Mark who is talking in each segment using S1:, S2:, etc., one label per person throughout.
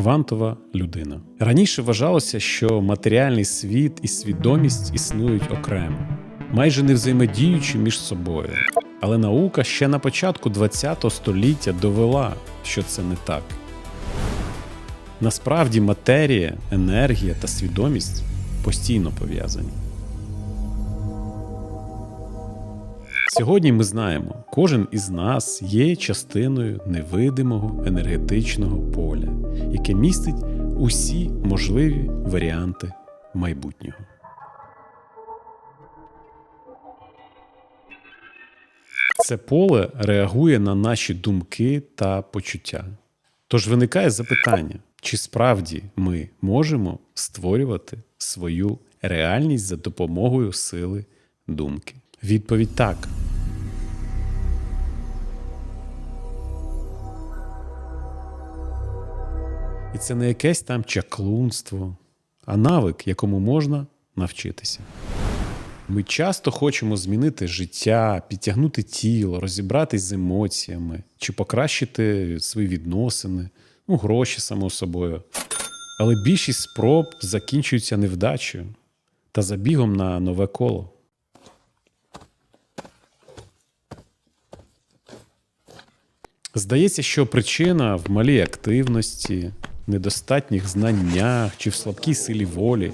S1: Квантова людина. Раніше вважалося, що матеріальний світ і свідомість існують окремо, майже не взаємодіючи між собою. Але наука ще на початку ХХ століття довела, що це не так. Насправді матерія, енергія та свідомість постійно пов'язані. Сьогодні ми знаємо, кожен із нас є частиною невидимого енергетичного поля, яке містить усі можливі варіанти майбутнього. Це поле реагує на наші думки та почуття. Тож виникає запитання, чи справді ми можемо створювати свою реальність за допомогою сили думки? Відповідь так. І це не якесь там чаклунство, а навик, якому можна навчитися. Ми часто хочемо змінити життя, підтягнути тіло, розібратись з емоціями чи покращити свої відносини, ну, гроші само собою. Але більшість спроб закінчуються невдачею та забігом на нове коло. Здається, що причина в малій активності, недостатніх знаннях чи в слабкій силі волі.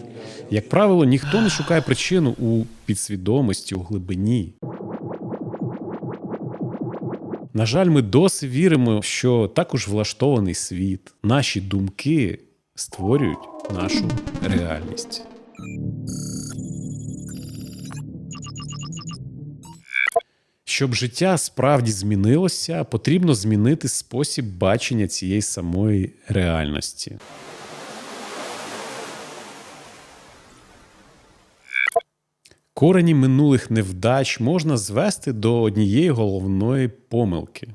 S1: Як правило, ніхто не шукає причину у підсвідомості, у глибині. На жаль, ми досі віримо, що також влаштований світ, наші думки створюють нашу реальність. Щоб життя справді змінилося, потрібно змінити спосіб бачення цієї самої реальності. Корені минулих невдач можна звести до однієї головної помилки.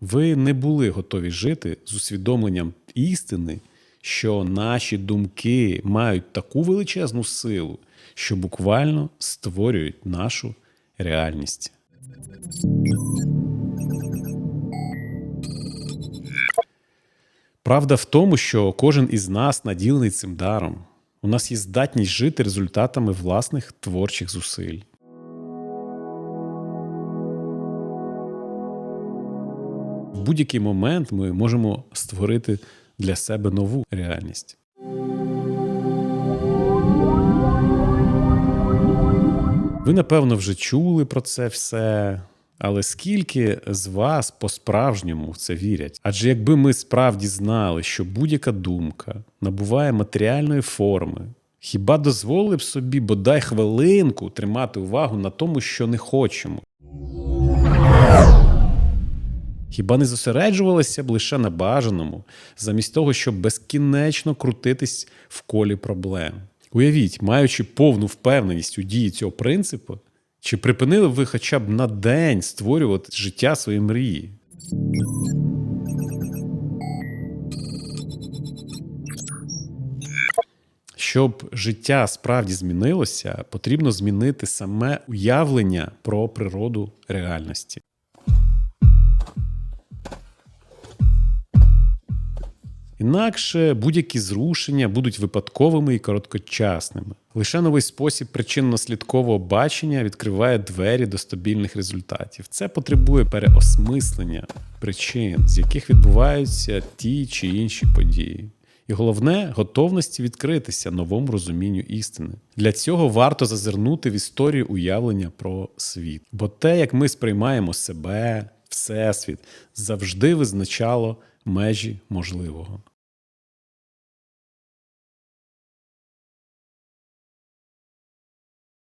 S1: Ви не були готові жити з усвідомленням істини, що наші думки мають таку величезну силу, що буквально створюють нашу реальність. Правда в тому, що кожен із нас наділений цим даром. У нас є здатність жити результатами власних творчих зусиль. В будь-який момент ми можемо створити для себе нову реальність. Ви, напевно, вже чули про це все. Але скільки з вас по-справжньому в це вірять? Адже якби ми справді знали, що будь-яка думка набуває матеріальної форми, хіба дозволили б собі бодай хвилинку тримати увагу на тому, що не хочемо? Хіба не зосереджувалися б лише на бажаному, замість того, щоб безкінечно крутитись в колі проблем? Уявіть, маючи повну впевненість у дії цього принципу, чи припинили ви хоча б на день створювати життя своєї мрії? Щоб життя справді змінилося, потрібно змінити саме уявлення про природу реальності. Інакше будь-які зрушення будуть випадковими і короткочасними. Лише новий спосіб причинно-наслідкового бачення відкриває двері до стабільних результатів. Це потребує переосмислення причин, з яких відбуваються ті чи інші події. І головне готовності відкритися новому розумінню істини. Для цього варто зазирнути в історію уявлення про світ. Бо те, як ми сприймаємо себе, всесвіт, завжди визначало межі можливого.